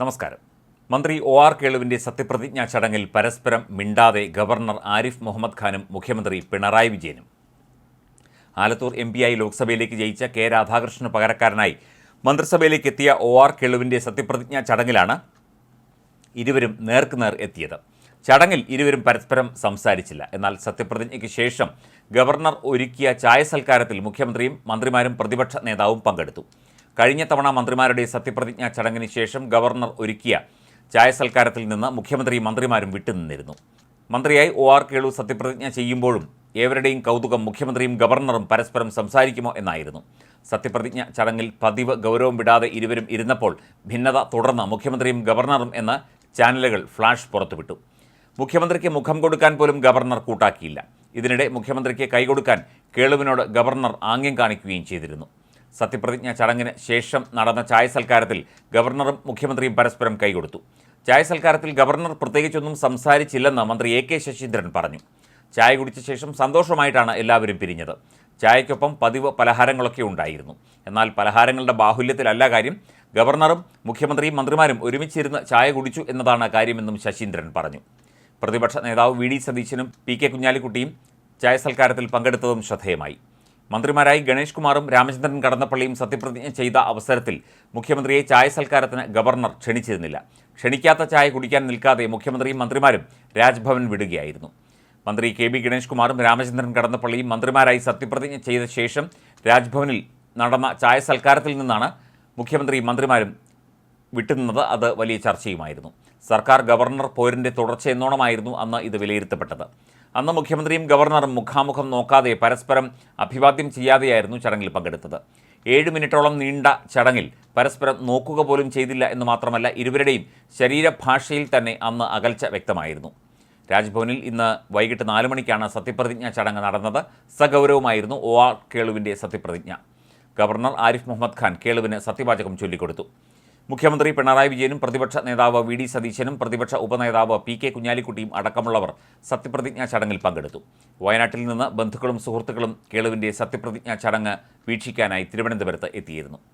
നമസ്കാരം. മന്ത്രി O R കേളുവിന്റെ സത്യപ്രതിജ്ഞാ ചടങ്ങിൽ പരസ്പരം മിണ്ടാതെ ഗവർണർ ആരിഫ് മുഹമ്മദ് ഖാനും മുഖ്യമന്ത്രി പിണറായി വിജയനും. ആലത്തൂർ എം ആയി ലോക്സഭയിലേക്ക് ജയിച്ച കെ രാധാകൃഷ്ണന് പകരക്കാരനായി മന്ത്രിസഭയിലേക്ക് എത്തിയ ഒ ആർ കേളുവിന്റെ സത്യപ്രതിജ്ഞാ ചടങ്ങിലാണ് ഇരുവരും നേർക്കുനേർ എത്തിയത്. ചടങ്ങിൽ ഇരുവരും പരസ്പരം സംസാരിച്ചില്ല. എന്നാൽ സത്യപ്രതിജ്ഞയ്ക്ക് ശേഷം ഗവർണർ ഒരുക്കിയ ചായ സൽക്കാരത്തിൽ മുഖ്യമന്ത്രിയും മന്ത്രിമാരും പ്രതിപക്ഷ നേതാവും പങ്കെടുത്തു. കഴിഞ്ഞ തവണ മന്ത്രിമാരുടെ സത്യപ്രതിജ്ഞാ ചടങ്ങിന് ശേഷം ഗവർണർ ഒരുക്കിയ ചായ സൽക്കാരത്തിൽ നിന്ന് മുഖ്യമന്ത്രി മന്ത്രിമാരും വിട്ടുനിന്നിരുന്നു മന്ത്രിയായി ഒ ആർ കേളു സത്യപ്രതിജ്ഞ ചെയ്യുമ്പോഴും ഏവരുടെയും കൗതുകം മുഖ്യമന്ത്രിയും ഗവർണറും പരസ്പരം സംസാരിക്കുമോ എന്നായിരുന്നു. സത്യപ്രതിജ്ഞ ചടങ്ങിൽ പതിവ് ഗൗരവം വിടാതെ ഇരുവരും ഇരുന്നപ്പോൾ ഭിന്നത തുടർന്ന് മുഖ്യമന്ത്രിയും ഗവർണറും എന്ന ചാനലുകൾ ഫ്ലാഷ് പുറത്തുവിട്ടു. മുഖ്യമന്ത്രിക്ക് മുഖം കൊടുക്കാൻ പോലും ഗവർണർ കൂട്ടാക്കിയില്ല. ഇതിനിടെ മുഖ്യമന്ത്രിക്ക് കൈകൊടുക്കാൻ കേളുവിനോട് ഗവർണർ ആംഗ്യം കാണിക്കുകയും ചെയ്തിരുന്നു. സത്യപ്രതിജ്ഞ ചടങ്ങിന് ശേഷം നടന്ന ചായ സൽക്കാരത്തിൽ ഗവർണറും മുഖ്യമന്ത്രിയും പരസ്പരം കൈകൊടുത്തു. ചായ സൽക്കാരത്തിൽ ഗവർണർ പ്രത്യേകിച്ചൊന്നും സംസാരിച്ചില്ലെന്ന് മന്ത്രി എ കെ ശശീന്ദ്രൻ പറഞ്ഞു. ചായ കുടിച്ച ശേഷം സന്തോഷമായിട്ടാണ് എല്ലാവരും പിരിഞ്ഞത്. ചായയ്ക്കൊപ്പം പതിവ് പലഹാരങ്ങളൊക്കെ ഉണ്ടായിരുന്നു. എന്നാൽ പലഹാരങ്ങളുടെ ബാഹുല്യത്തിലല്ല കാര്യം ഗവർണറും മുഖ്യമന്ത്രിയും മന്ത്രിമാരും ഒരുമിച്ചിരുന്ന് ചായ കുടിച്ചു എന്നതാണ് കാര്യമെന്നും ശശീന്ദ്രൻ പറഞ്ഞു. പ്രതിപക്ഷ നേതാവ് വി ഡി സതീശനും പി കെ കുഞ്ഞാലിക്കുട്ടിയും ചായ സൽക്കാരത്തിൽ പങ്കെടുത്തതും ശ്രദ്ധേയമായി. മന്ത്രിമാരായി ഗണേഷ് കുമാറും രാമചന്ദ്രൻ കടന്നപ്പള്ളിയും സത്യപ്രതിജ്ഞ ചെയ്ത അവസരത്തിൽ മുഖ്യമന്ത്രിയെ ചായ സൽക്കാരത്തിന് ഗവർണർ ക്ഷണിച്ചിരുന്നില്ല. ക്ഷണിക്കാത്ത ചായ കുടിക്കാൻ നിൽക്കാതെ മുഖ്യമന്ത്രിയും മന്ത്രിമാരും രാജ്ഭവൻ വിടുകയായിരുന്നു. മന്ത്രി കെ ബി ഗണേഷ് കുമാറും രാമചന്ദ്രൻ കടന്നപ്പള്ളിയും മന്ത്രിമാരായി സത്യപ്രതിജ്ഞ ചെയ്ത ശേഷം രാജ്ഭവനിൽ നടന്ന ചായ സൽക്കാരത്തിൽ നിന്നാണ് മുഖ്യമന്ത്രിയും മന്ത്രിമാരും വിട്ടുനിന്നത് അത് വലിയ ചർച്ചയുമായിരുന്നു. സർക്കാർ ഗവർണർ പോരിന്റെ തുടർച്ചയെന്നോണമായിരുന്നു അന്ന് ഇത് വിലയിരുത്തപ്പെട്ടത്. അന്ന് മുഖ്യമന്ത്രിയും ഗവർണറും മുഖാമുഖം നോക്കാതെ പരസ്പരം അഭിവാദ്യം ചെയ്യാതെയായിരുന്നു ചടങ്ങിൽ പങ്കെടുത്തത്. ഏഴ് മിനിറ്റോളം നീണ്ട ചടങ്ങിൽ പരസ്പരം നോക്കുക പോലും ചെയ്തില്ല എന്ന് മാത്രമല്ല ഇരുവരുടെയും ശരീരഭാഷയിൽ തന്നെ അന്ന് അകൽച്ച വ്യക്തമായിരുന്നു. രാജ്ഭവനിൽ ഇന്ന് വൈകിട്ട് നാല് മണിക്കാണ് സത്യപ്രതിജ്ഞ ചടങ്ങ് നടന്നത്. സഗൗരവമായിരുന്നു ഒ ആർ കേളുവിന്റെ സത്യപ്രതിജ്ഞ. ഗവർണർ ആരിഫ് മുഹമ്മദ് ഖാൻ കേളുവിന് സത്യവാചകം ചൊല്ലിക്കൊടുത്തു. മുഖ്യമന്ത്രി പിണറായി വിജയനും പ്രതിപക്ഷ നേതാവ് വി ഡി സതീശനും പ്രതിപക്ഷ ഉപനേതാവ് പി കെ കുഞ്ഞാലിക്കുട്ടിയും അടക്കമുള്ളവർ സത്യപ്രതിജ്ഞാ ചടങ്ങിൽ പങ്കെടുത്തു. വയനാട്ടിൽ നിന്ന് ബന്ധുക്കളും സുഹൃത്തുക്കളും കേളുവിന്റെ സത്യപ്രതിജ്ഞാ ചടങ്ങ് വീക്ഷിക്കാനായി തിരുവനന്തപുരത്ത് എത്തിയിരുന്നു.